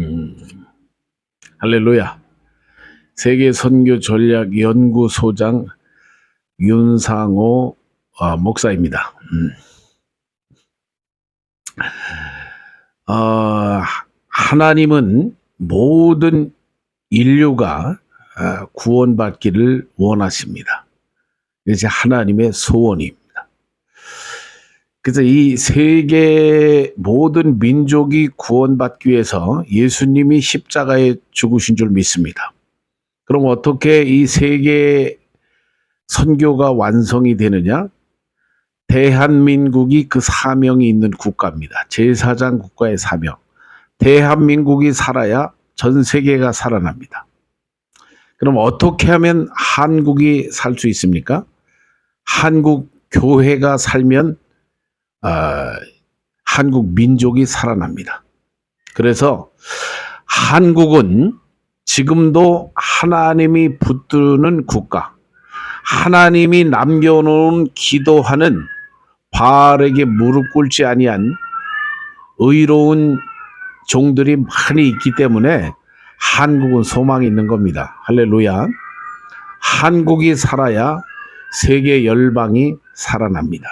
음, 할렐루야. 세계 선교 전략 연구소장 윤상호 어, 목사입니다. 음. 어, 하나님은 모든 인류가 어, 구원받기를 원하십니다. 이제 하나님의 소원입니다. 그래서 이 세계 모든 민족이 구원받기 위해서 예수님이 십자가에 죽으신 줄 믿습니다. 그럼 어떻게 이 세계 선교가 완성이 되느냐? 대한민국이 그 사명이 있는 국가입니다. 제4장 국가의 사명. 대한민국이 살아야 전 세계가 살아납니다. 그럼 어떻게 하면 한국이 살 수 있습니까? 한국 교회가 살면 어, 한국 민족이 살아납니다. 그래서 한국은 지금도 하나님이 붙드는 국가, 하나님이 남겨놓은 기도하는 바알에게 무릎 꿇지 아니한 의로운 종들이 많이 있기 때문에 한국은 소망이 있는 겁니다. 할렐루야. 한국이 살아야 세계 열방이 살아납니다.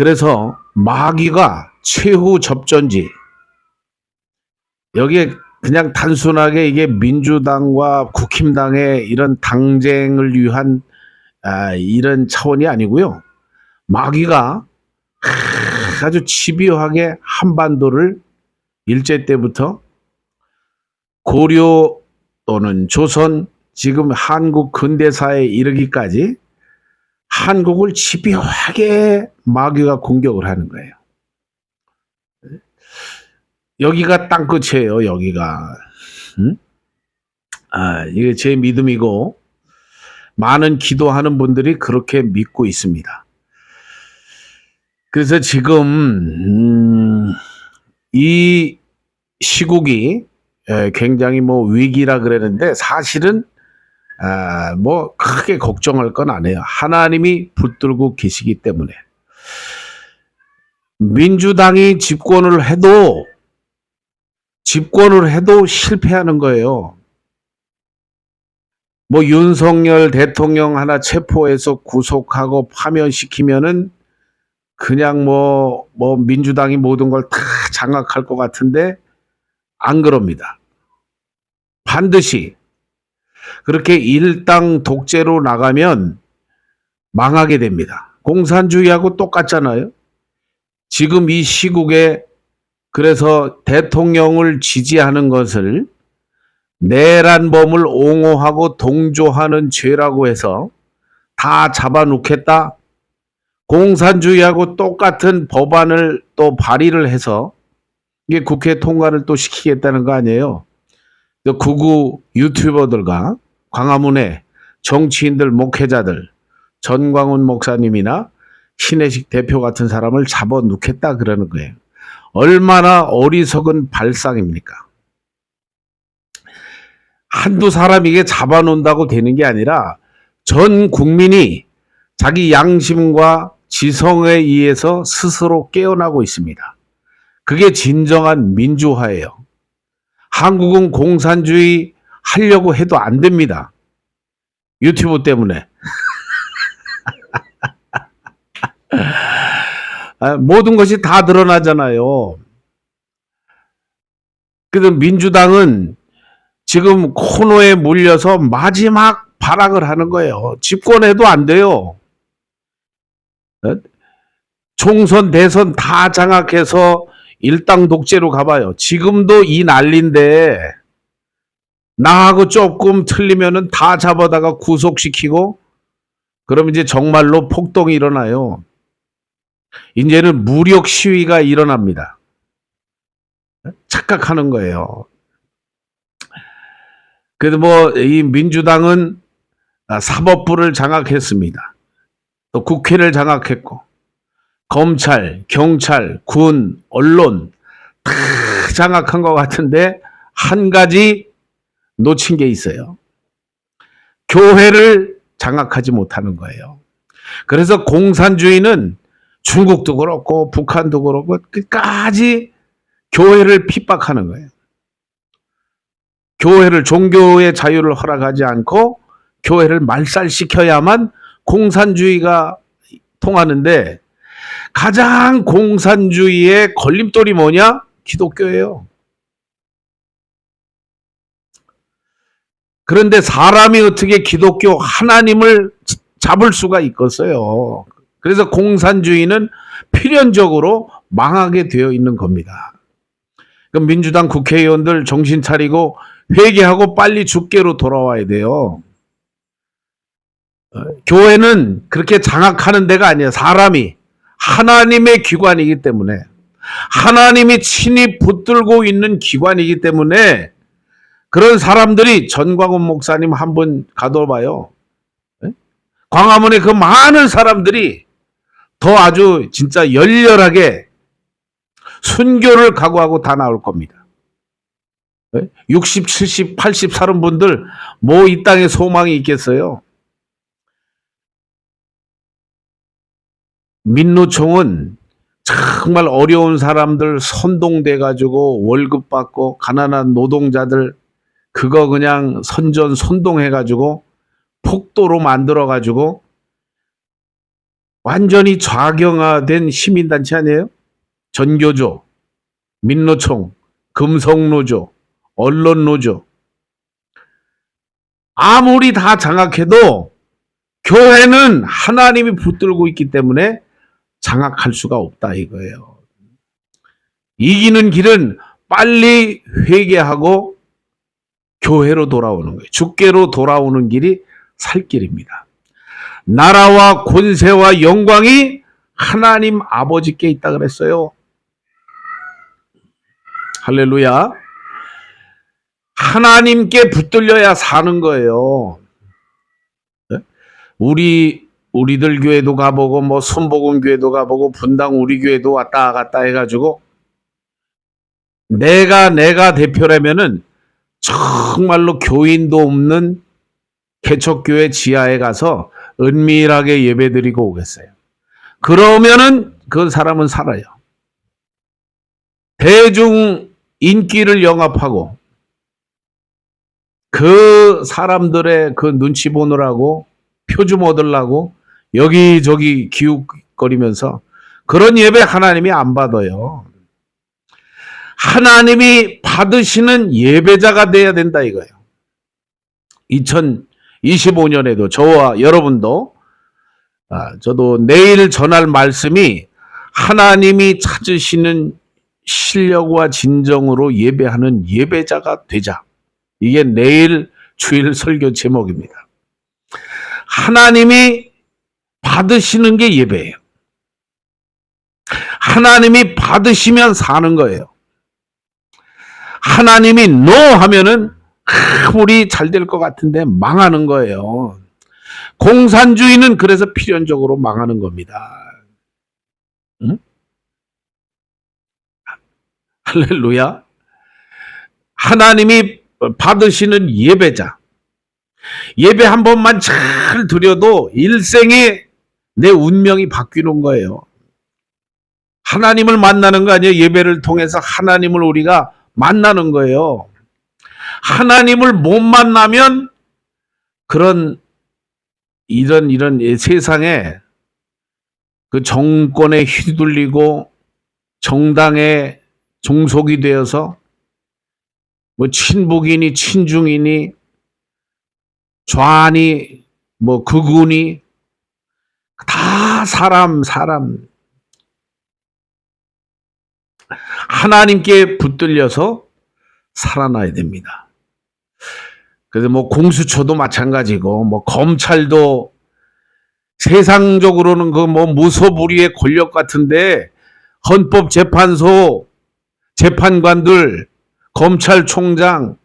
그래서 마귀가 최후 접전지 여기에 그냥 단순하게 이게 민주당과 국힘당의 이런 당쟁을 위한 아, 이런 차원이 아니고요. 마귀가 아주 집요하게 한반도를 일제 때부터 고려 또는 조선 지금 한국 근대사에 이르기까지 한국을 집요하게 마귀가 공격을 하는 거예요. 여기가 땅끝이에요, 여기가. 응? 아, 이게 제 믿음이고, 많은 기도하는 분들이 그렇게 믿고 있습니다. 그래서 지금, 음, 이 시국이 에, 굉장히 뭐 위기라 그랬는데 사실은 아, 뭐 크게 걱정할 건 아니에요. 하나님이 붙들고 계시기 때문에. 민주당이 집권을 해도 집권을 해도 실패하는 거예요. 뭐 윤석열 대통령 하나 체포해서 구속하고 파면시키면은 그냥 뭐, 뭐 민주당이 모든 걸 다 장악할 것 같은데 안 그럽니다. 반드시 그렇게 일당 독재로 나가면 망하게 됩니다. 공산주의하고 똑같잖아요. 지금 이 시국에 그래서 대통령을 지지하는 것을 내란범을 옹호하고 동조하는 죄라고 해서 다 잡아놓겠다. 공산주의하고 똑같은 법안을 또 발의를 해서 이게 국회 통과를 또 시키겠다는 거 아니에요. 구구 유튜버들과 광화문에 정치인들, 목회자들, 전광훈 목사님이나 신혜식 대표 같은 사람을 잡아 놓겠다 그러는 거예요. 얼마나 어리석은 발상입니까? 한두 사람이 게 잡아놓는다고 되는 게 아니라 전 국민이 자기 양심과 지성에 의해서 스스로 깨어나고 있습니다. 그게 진정한 민주화예요. 한국은 공산주의 하려고 해도 안 됩니다. 유튜브 때문에. 아, 모든 것이 다 드러나잖아요. 그래서 민주당은 지금 코너에 몰려서 마지막 발악을 하는 거예요. 집권해도 안 돼요. 어? 총선, 대선 다 장악해서 일당 독재로 가봐요. 지금도 이 난리인데 나하고 조금 틀리면은 다 잡아다가 구속시키고 그럼 이제 정말로 폭동이 일어나요. 이제는 무력 시위가 일어납니다. 착각하는 거예요. 그래도 뭐 이 민주당은 사법부를 장악했습니다. 또 국회를 장악했고 검찰, 경찰, 군, 언론 다 장악한 것 같은데 한 가지 놓친 게 있어요. 교회를 장악하지 못하는 거예요. 그래서 공산주의는 중국도 그렇고 북한도 그렇고 끝까지 교회를 핍박하는 거예요. 교회를 종교의 자유를 허락하지 않고 교회를 말살시켜야만 공산주의가 통하는데 가장 공산주의의 걸림돌이 뭐냐? 기독교예요. 그런데 사람이 어떻게 기독교 하나님을 잡을 수가 있겠어요. 그래서 공산주의는 필연적으로 망하게 되어 있는 겁니다. 그럼 민주당 국회의원들 정신 차리고 회개하고 빨리 주께로 돌아와야 돼요. 어, 교회는 그렇게 장악하는 데가 아니에요. 사람이 하나님의 기관이기 때문에 하나님이 친히 붙들고 있는 기관이기 때문에 그런 사람들이 전광훈 목사님 한 번 가둬봐요. 예? 광화문에 그 많은 사람들이 더 아주 진짜 열렬하게 순교를 각오하고 다 나올 겁니다. 60, 70, 80 사는 분들 뭐 이 땅에 소망이 있겠어요? 민노총은 정말 어려운 사람들 선동돼 가지고 월급 받고 가난한 노동자들 그거 그냥 선전 선동해 가지고 폭도로 만들어 가지고 완전히 좌경화된 시민단체 아니에요? 전교조, 민노총, 금성노조, 언론노조. 아무리 다 장악해도 교회는 하나님이 붙들고 있기 때문에 장악할 수가 없다 이거예요. 이기는 길은 빨리 회개하고 교회로 돌아오는 거예요. 주께로 돌아오는 길이 살 길입니다. 나라와 권세와 영광이 하나님 아버지께 있다 그랬어요. 할렐루야. 하나님께 붙들려야 사는 거예요. 네? 우리 우리들 교회도 가보고 뭐 순복음 교회도 가보고 분당 우리 교회도 왔다 갔다 해가지고 내가 내가 대표라면은 정말로 교인도 없는 개척교회 지하에 가서 은밀하게 예배드리고 오겠어요. 그러면은 그 사람은 살아요. 대중 인기를 영합하고 그 사람들의 그 눈치 보느라고 표좀 얻으려고 여기저기 기웃거리면서 그런 예배 하나님이 안 받아요. 하나님이 받으시는 예배자가 돼야 된다 이거예요. 2025년에도 저와 여러분도 아, 저도 내일 전할 말씀이 하나님이 찾으시는 실력과 진정으로 예배하는 예배자가 되자. 이게 내일 주일 설교 제목입니다. 하나님이 받으시는 게 예배예요. 하나님이 받으시면 사는 거예요. 하나님이 노 하면은 아무리 잘 될 것 같은데 망하는 거예요. 공산주의는 그래서 필연적으로 망하는 겁니다. 응? 할렐루야. 하나님이 받으시는 예배자. 예배 한 번만 잘 드려도 일생에 내 운명이 바뀌는 거예요. 하나님을 만나는 거 아니에요. 예배를 통해서 하나님을 우리가 만나는 거예요. 하나님을 못 만나면 그런 이런 이런 세상에 그 정권에 휘둘리고 정당에 종속이 되어서 뭐 친북이니 친중이니 좌니 뭐 극우니 다 사람 사람 하나님께 붙들려서 살아나야 됩니다. 그래서 뭐 공수처도 마찬가지고 뭐 검찰도 세상적으로는 그 뭐 무소불위의 권력 같은데 헌법재판소 재판관들 검찰총장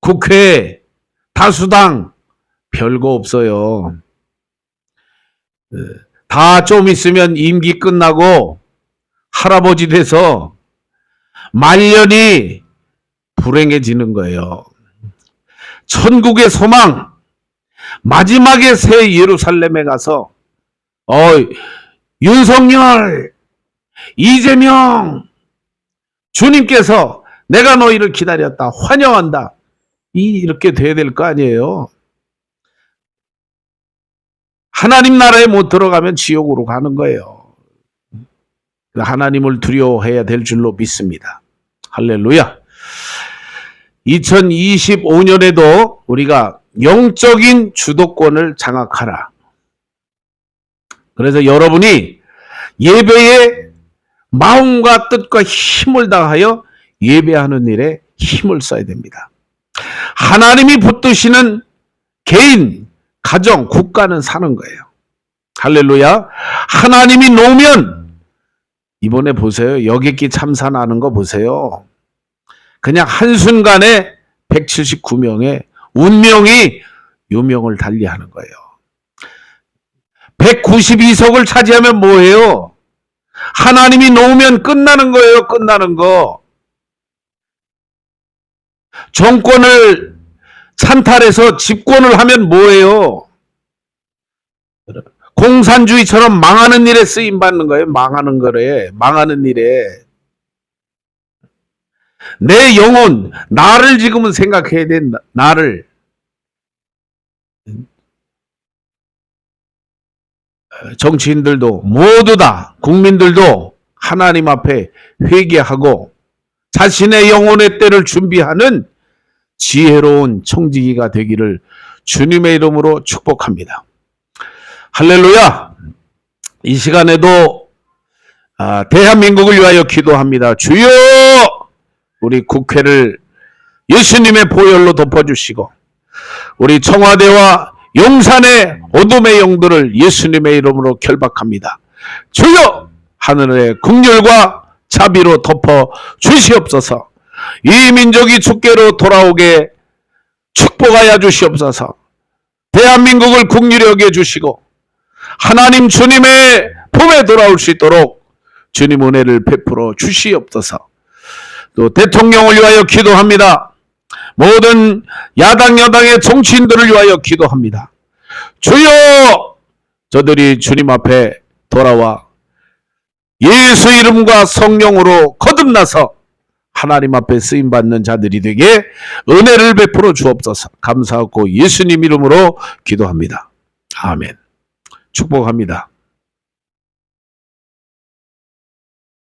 국회 다수당 별거 없어요. 다 좀 있으면 임기 끝나고 할아버지 돼서 말년이 불행해지는 거예요. 천국의 소망, 마지막에 새 예루살렘에 가서, 어, 윤석열, 이재명, 주님께서 내가 너희를 기다렸다. 환영한다. 이 이렇게 돼야 될 거 아니에요. 하나님 나라에 못 들어가면 지옥으로 가는 거예요. 하나님을 두려워해야 될 줄로 믿습니다. 할렐루야. 2025년에도 우리가 영적인 주도권을 장악하라. 그래서 여러분이 예배에 마음과 뜻과 힘을 다하여 예배하는 일에 힘을 써야 됩니다. 하나님이 붙드시는 개인, 가정, 국가는 사는 거예요. 할렐루야. 하나님이 놓으면 이번에 보세요. 여객기 참사 나는 거 보세요. 그냥 한순간에 179명의 운명이 유명을 달리하는 거예요. 192석을 차지하면 뭐예요? 하나님이 놓으면 끝나는 거예요. 끝나는 거. 정권을 찬탈해서 집권을 하면 뭐예요? 공산주의처럼 망하는 일에 쓰임 받는 거예요. 망하는 거래. 망하는 일에. 내 영혼, 나를 지금은 생각해야 돼. 나- 나를. 정치인들도 모두 다 국민들도 하나님 앞에 회개하고 자신의 영혼의 때를 준비하는 지혜로운 청지기가 되기를 주님의 이름으로 축복합니다. 할렐루야! 이 시간에도 아, 대한민국을 위하여 기도합니다. 주여! 우리 국회를 예수님의 보혈로 덮어주시고 우리 청와대와 용산의 어둠의 영들을 예수님의 이름으로 결박합니다. 주여! 하늘의 국률과 자비로 덮어 주시옵소서. 이 민족이 주께로 돌아오게 축복하여 주시옵소서. 대한민국을 여겨 주시고 하나님 주님의 품에 돌아올 수 있도록 주님 은혜를 베풀어 주시옵소서. 또 대통령을 위하여 기도합니다. 모든 야당 여당의 정치인들을 위하여 기도합니다. 주여 저들이 주님 앞에 돌아와 예수 이름과 성령으로 거듭나서 하나님 앞에 쓰임 받는 자들이 되게 은혜를 베풀어 주옵소서. 감사하고 예수님 이름으로 기도합니다. 아멘. 축복합니다.